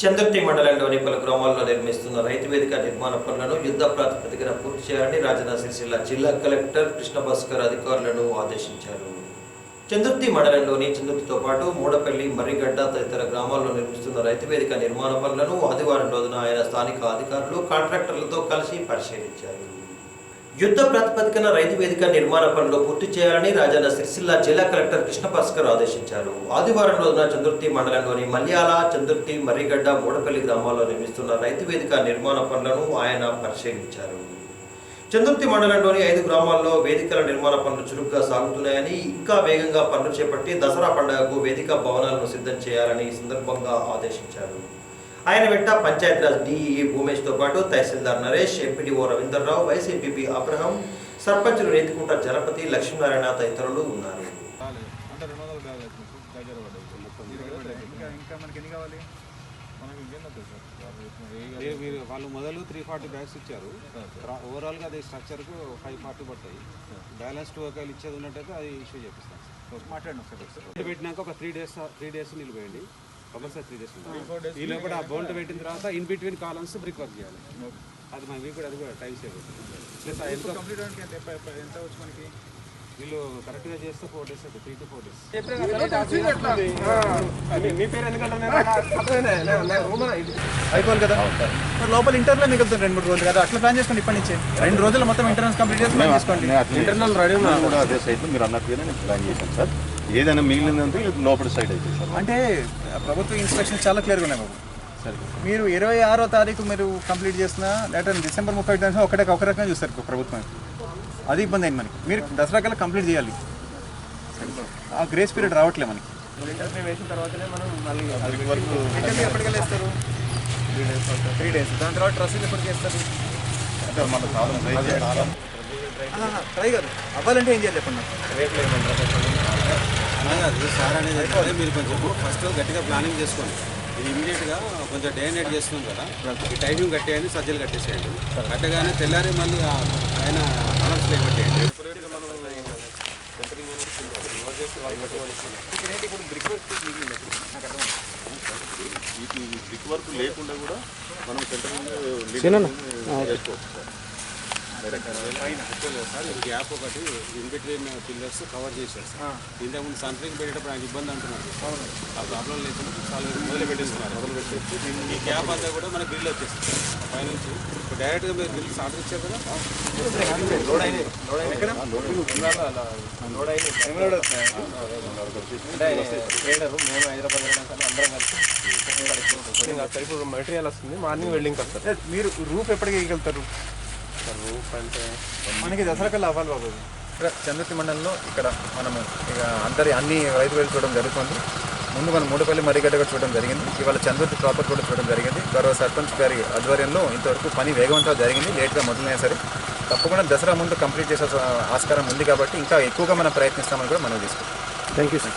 చంద్రతి మండలంలోని పలు గ్రామాల్లో నిర్మిస్తున్న రైతు వేదిక నిర్మాణ పనులను యుద్ధ ప్రాతిపదికన పూర్తి చేయాలని రాజన్న సిరిసిల్ల జిల్లా కలెక్టర్ కృష్ణ భాస్కర్ అధికారులను ఆదేశించారు. చంద్రుర్తి మండలంలోని చంద్రుర్తితో పాటు మూడపల్లి మర్రిగడ్డ తదితర గ్రామాల్లో నిర్మిస్తున్న రైతు వేదిక నిర్మాణ పనులను ఆదివారం రోజున ఆయన స్థానిక అధికారులు కాంట్రాక్టర్లతో కలిసి పరిశీలించారు. యుద్ధ ప్రాతిపదికన రైతు వేదిక నిర్మాణ పనులు పూర్తి చేయాలని రాజన్న సిరిసిల్ల జిల్లా కలెక్టర్ కృష్ణ భాస్కర్ ఆదేశించారు. ఆదివారం రోజున చందుర్తి మండలంలోని మల్యాల చందుర్తి మర్రిగడ్డ మూడపల్లి గ్రామాల్లో నిర్మిస్తున్న రైతు వేదిక నిర్మాణ పనులను ఆయన పరిశీలించారు. చందుర్తి మండలంలోని ఐదు గ్రామాల్లో వేదికల నిర్మాణ పనులు చురుగ్గా సాగుతున్నాయని ఇంకా వేగంగా పనులు చేపట్టి దసరా పండుగకు వేదిక భవనాలను సిద్ధం చేయాలని ఈ సందర్భంగా ఆదేశించారు. ఆయన వెంట పంచాయతీరాజ్ డిఈ భూమేష్తో పాటు tahsildar Naresh MPDO Ravinder Rao YCP Abraham సర్పంచులు రేతికుంట జలపతి లక్ష్మీనారాయణ తదితరులు ఉన్నారు సార్. సార్ వాళ్ళు మొదలు త్రీ ఫార్టీ బ్యాగ్స్ ఇచ్చారు ఓవరాల్గా అది స్ట్రక్చర్కు ఫైవ్ ఫార్టీ పడతాయి బ్యాలెన్స్ టూ ఒకవేళ ఇచ్చేది ఉన్నట్టయితే అది ఇష్యూ చేపిస్తాం కావాలి? మాట్లాడండి ఒకసారి ఒకసారి. బౌండ్ పెట్టినాక ఒక త్రీ డేస్ త్రీ డేస్ నిలిపోయండి కంపల్సరీ త్రీ డేస్ days ఈ లోపల ఆ బౌండ్ పెట్టిన తర్వాత in between columns brick work చేయాలి. అది మన మీకు కూడా అది కూడా టైం సేవ్ ప్లస్ ఎంత కంప్లీట్ వచ్చు మనకి? వీళ్ళు కరెక్ట్గా చేస్తే ఫోర్ డేస్ అవుతుంది త్రీ టు ఫోర్ డేస్ అయిపోవాలి కదా? లోపల ఇంటర్లో మిగులుతుంది? రెండు మూడు రోజులు కదా? అట్లా ప్లాన్ చేసుకోండి ఇప్పటి నుంచి. రెండు రోజులు మొత్తం ఇంటర్నెస్ కంప్లీట్ చేసుకోండి ఇంటర్నల్ రెడీ కూడా అదే సైడ్ మీరు అన్నట్టుగానే నేను ప్లాన్ చేశాను సార్. ఏదైనా మిగిలిందంటే లోపల సైడ్ అయితే సార్. అంటే ప్రభుత్వ ఇన్స్ట్రక్షన్స్ చాలా క్లియర్గా ఉన్నాయి బాబు. సరే. మీరు ఇరవై ఆరో తారీఖు మీరు కంప్లీట్ చేసిన లేదా డిసెంబర్ ముప్పై ఒకటి ఒకటే ఒక రకంగా చూస్తారు ప్రభుత్వం. అది ఇబ్బంది అయింది మనకి. మీరు దసరా కల్లా కంప్లీట్ చేయాలి. ఆ గ్రేస్ పీరియడ్ రావట్లే మనకి. ఇంటర్వ్యూ ఎప్పటికెళ్ళి వేస్తారు త్రీ డేస్ దాని తర్వాత రసీదు ఎప్పటికి వేస్తారు అంటే మన కాలం ట్రై కాదు. అవ్వాలంటే ఏం చేయాలి చెప్పండి అది సార్ అనేది ఏంటంటే మీరు కొంచెం ఫస్ట్ గట్టిగా ప్లానింగ్ చేసుకోండి. ఇది ఇమీడియట్గా కొంచెం డే నైట్ చేస్తున్నాం కదా ఈ టైమింగ్ కట్టేయండి సజ్జలు కట్టేసేయండి. కట్టగానే తెల్లారి మళ్ళీ ఆ పైన కలర్స్ పెట్టేయండి. ఈ బ్రిక్ వర్క్ లేకుండా కూడా మనం సెంటర్ చేసుకోవచ్చు సార్ ఈ గ్యాప్ ఒకటి ఇన్ బిట్వీన్ పిల్లర్స్ కవర్ చేశారు సార్. ఇంతకుముందు సంతరింగ్ పెట్టేటప్పుడు ఆయన ఇబ్బంది అంటున్నారు. ఆ ప్రాబ్లం లేకుండా చాలా మొదలు పెట్టేస్తున్నారు. మొదలు పెట్టేసి ఈ గ్యాప్ అంతా కూడా మన బిల్ వచ్చేస్తుంది. పైనుంచి డైరెక్ట్గా మీరు బిల్ స్టార్ట్ ఇచ్చారు కదా? ఇప్పుడు మెటీరియల్ వస్తుంది. మార్నింగ్ వెల్డింగ్ వస్తారు మీరు రూఫ్ ఎప్పటికి వేయగలుగుతారు? రూప్ అంటే మనకి దసరా కల్లా అవ్వాలి బాబు. ఇక్కడ చంద్రతి మండలంలో ఇక్కడ మనము ఇక అందరి అన్ని రైతు వేలు చూడడం జరుగుతుంది. ముందు మనం మూడుపల్లి మరిగడ్డ కూడా చూడడం జరిగింది. ఇవాళ చంద్రతి ప్రాపర్ కూడా చూడడం జరిగింది. గౌరవ సర్పంచ్ గారి ఆధ్వర్యంలో ఇంతవరకు పని వేగవంతంగా జరిగింది. లేట్గా మొదలైనా సరే తప్పకుండా దసరా ముందు కంప్లీట్ చేసే ఆస్కారం ఉంది కాబట్టి ఇంకా ఎక్కువగా మనం ప్రయత్నిస్తామని కూడా మనం తీసుకుంటాం థ్యాంక్ యూ సార్